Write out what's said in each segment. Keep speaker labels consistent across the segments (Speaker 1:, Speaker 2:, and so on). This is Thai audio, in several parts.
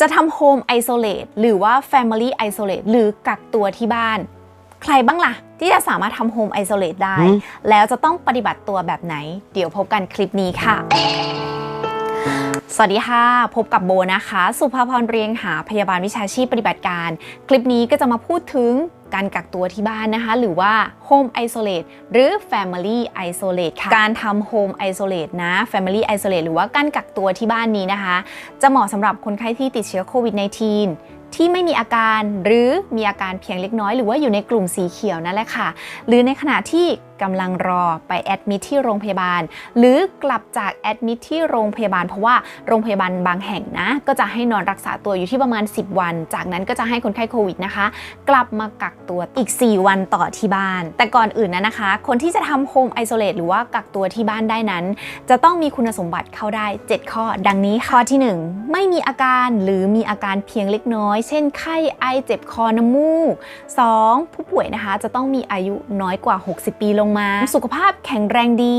Speaker 1: จะทำ Home Isolate หรือว่า Family Isolate หรือกักตัวที่บ้าน ใครบ้างล่ะ ที่จะสามารถทำ Home Isolate ได้
Speaker 2: หืม
Speaker 1: แล้วจะต้องปฏิบัติตัวแบบไหน เดี๋ยวพบกันคลิปนี้ค่ะ สวัสดีค่ะ พบกับโบนะคะ สุภาพรเรียงหาพยาบาลวิชาชีพปฏิบัติการ คลิปนี้ก็จะมาพูดถึง การกักตัวที่บ้านนะคะ หรือว่า Home Isolate หรือ Family Isolate ค่ะ การทำ Home Isolate นะ Family Isolate หรือว่าการกักตัวที่บ้านนี้นะคะ จะเหมาะสำหรับคนไข้ที่ติดเชื้อโควิด -19 ที่ไม่มีอาการหรือมีอาการเพียงเล็กน้อย หรือว่าอยู่ในกลุ่มสีเขียวนั่นแหละค่ะ หรือในขณะที่ กำลังรอไปแอดมิทที่โรงพยาบาล หรือกลับจากแอดมิทที่โรงพยาบาล เพราะว่าโรงพยาบาลบางแห่งนะ ก็จะให้นอนรักษาตัวอยู่ที่ประมาณ 10 วัน จากนั้นก็จะให้คนไข้โควิดนะคะ กลับมากักตัวอีก 4 วันต่อที่บ้าน แต่ก่อนอื่นนะนะคะ คนที่จะทำโฮมไอโซเลตหรือว่ากักตัวที่บ้านได้นั้น จะต้องมีคุณสมบัติเข้าได้ 7 ข้อ ดังนี้ข้อที่ 1 ไม่มีอาการหรือมีอาการเพียงเล็กน้อย เช่น ไข้ไอเจ็บคอน้ำมูก 2. ผู้ป่วยนะคะจะต้องมีอายุน้อยกว่า 60 ปีลงมา สุขภาพแข็งแรงดี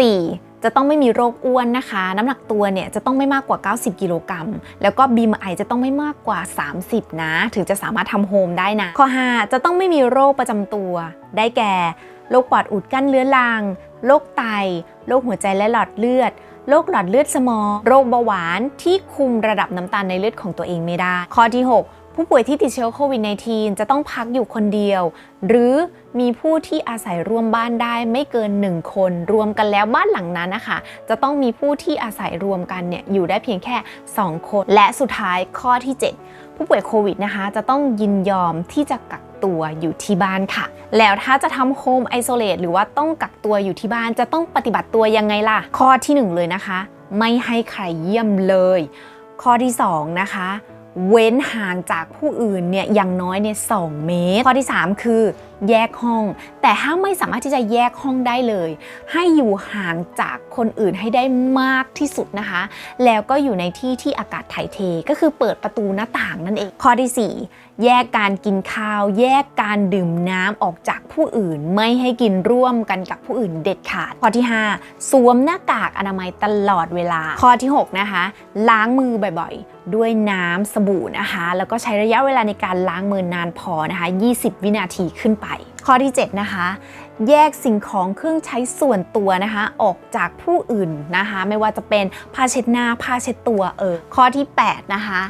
Speaker 1: 4. จะต้องไม่มีโรคอ้วนนะคะ น้ำหนักตัวเนี่ยจะต้องไม่มากกว่า 90 กิโลกรัม แล้วก็ BMI จะต้องไม่มากกว่า 30 นะ ถึงจะสามารถทำโฮมได้นะ ข้อ 5 จะต้องไม่มีโรคประจำตัว ได้แก่โรคปอดอุดกั้นเรื้อรัง โรคไต โรคหัวใจและหลอดเลือด โรคหลอดเลือดสมอง โรคเบาหวานที่คุมระดับน้ำตาลในเลือดของตัวเองไม่ได้ ข้อที่ 6 ผู้ป่วยที่ติดเชื้อโควิด -19 จะต้องพักอยู่คนเดียว หรือมีผู้ที่อาศัยร่วมบ้านได้ไม่เกิน 1 คน รวมกันแล้วบ้านหลังนั้นนะคะจะต้องมีผู้ที่อาศัยรวมกันเนี่ยอยู่ได้เพียงแค่ 2 คน และสุดท้ายข้อที่ 7 ผู้ป่วยโควิดนะคะ จะต้องยินยอมที่จะกักตัวอยู่ที่บ้านค่ะ แล้วถ้าจะทำโฮมไอโซเลตหรือว่าต้องกักตัวอยู่ที่บ้านจะต้องปฏิบัติตัวยังไงล่ะ ข้อที่หนึ่งเลยนะคะ ไม่ให้ใครเยี่ยมเลย ข้อที่สองนะคะ เว้นห่างจากผู้อื่นเนี่ยอย่างน้อยเนี่ยสเมตร ข้อที่ 3 คือแยกห้อง แต่ถ้าไม่สามารถที่จะแยกห้องได้เลย ให้อยู่ห่างจากคนอื่นให้ได้มากที่สุดนะคะ แล้วก็อยู่ในที่ที่อากาศถ่ายเทก็คือเปิดประตูหน้าต่างนั่นเอง ข้อที่ 4 แยกการกินข้าว แยกการดื่มน้ำออกจากผู้อื่น ไม่ให้กินร่วมกันกับผู้อื่นเด็ดขาด ข้อที่ 5 สวมหน้ากากอนามัยตลอดเวลา ข้อที่ 6 นะคะ ล้างมือบ่อยๆ ด้วยน้ำสบู่นะคะ แล้วก็ใช้ระยะเวลาในการล้างมือนานพอนะคะ 20 วินาทีขึ้นไปข้อที่ 7 นะคะ แยกสิ่งของเครื่องใช้ส่วนตัวนะคะ ออกจากผู้อื่นนะคะ ไม่ว่าจะเป็นผ้าเช็ดหน้าผ้าเช็ดตัวเออข้อที่ 8 นะคะ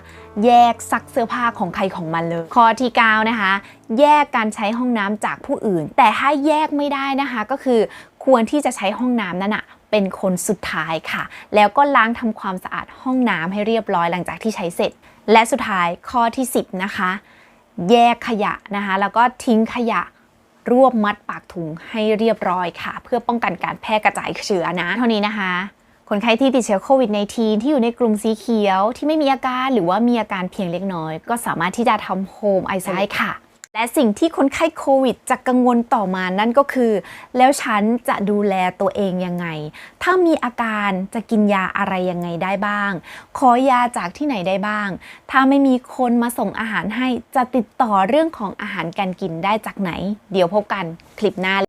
Speaker 1: แยกซักเสื้อผ้าของใครของมันเลย ข้อที่ 9 นะคะ แยกการใช้ห้องน้ำจากผู้อื่น แต่ถ้าแยกไม่ได้นะคะก็คือควรที่จะใช้ห้องน้ำนั่นอะเป็นคนสุดท้ายค่ะ แล้วก็ล้างทำความสะอาดห้องน้ำให้เรียบร้อยหลังจากที่ใช้เสร็จ และสุดท้ายข้อที่ 10 นะคะ แยกขยะนะคะ แล้วก็ทิ้งขยะรวบมัดปากถุงให้เรียบร้อยค่ะ เพื่อป้องกันการแพร่กระจายเชื้อนะ เท่านี้นะคะ คนไข้ที่ติดเชื้อโควิด -19 ที่อยู่ในกลุ่มสีเขียวที่ไม่มีอาการหรือว่ามีอาการเพียงเล็กน้อย ก็สามารถที่จะทำโฮมไอโซเลตค่ะ และสิ่งที่คนไข้โควิดจะกังวลต่อมานั่นก็คือ แล้วฉันจะดูแลตัวเองยังไง ถ้ามีอาการจะกินยาอะไรยังไงได้บ้าง ขอยาจากที่ไหนได้บ้าง ถ้าไม่มีคนมาส่งอาหารให้จะติดต่อเรื่องของอาหารการกินได้จากไหน เดี๋ยวพบกันคลิปหน้า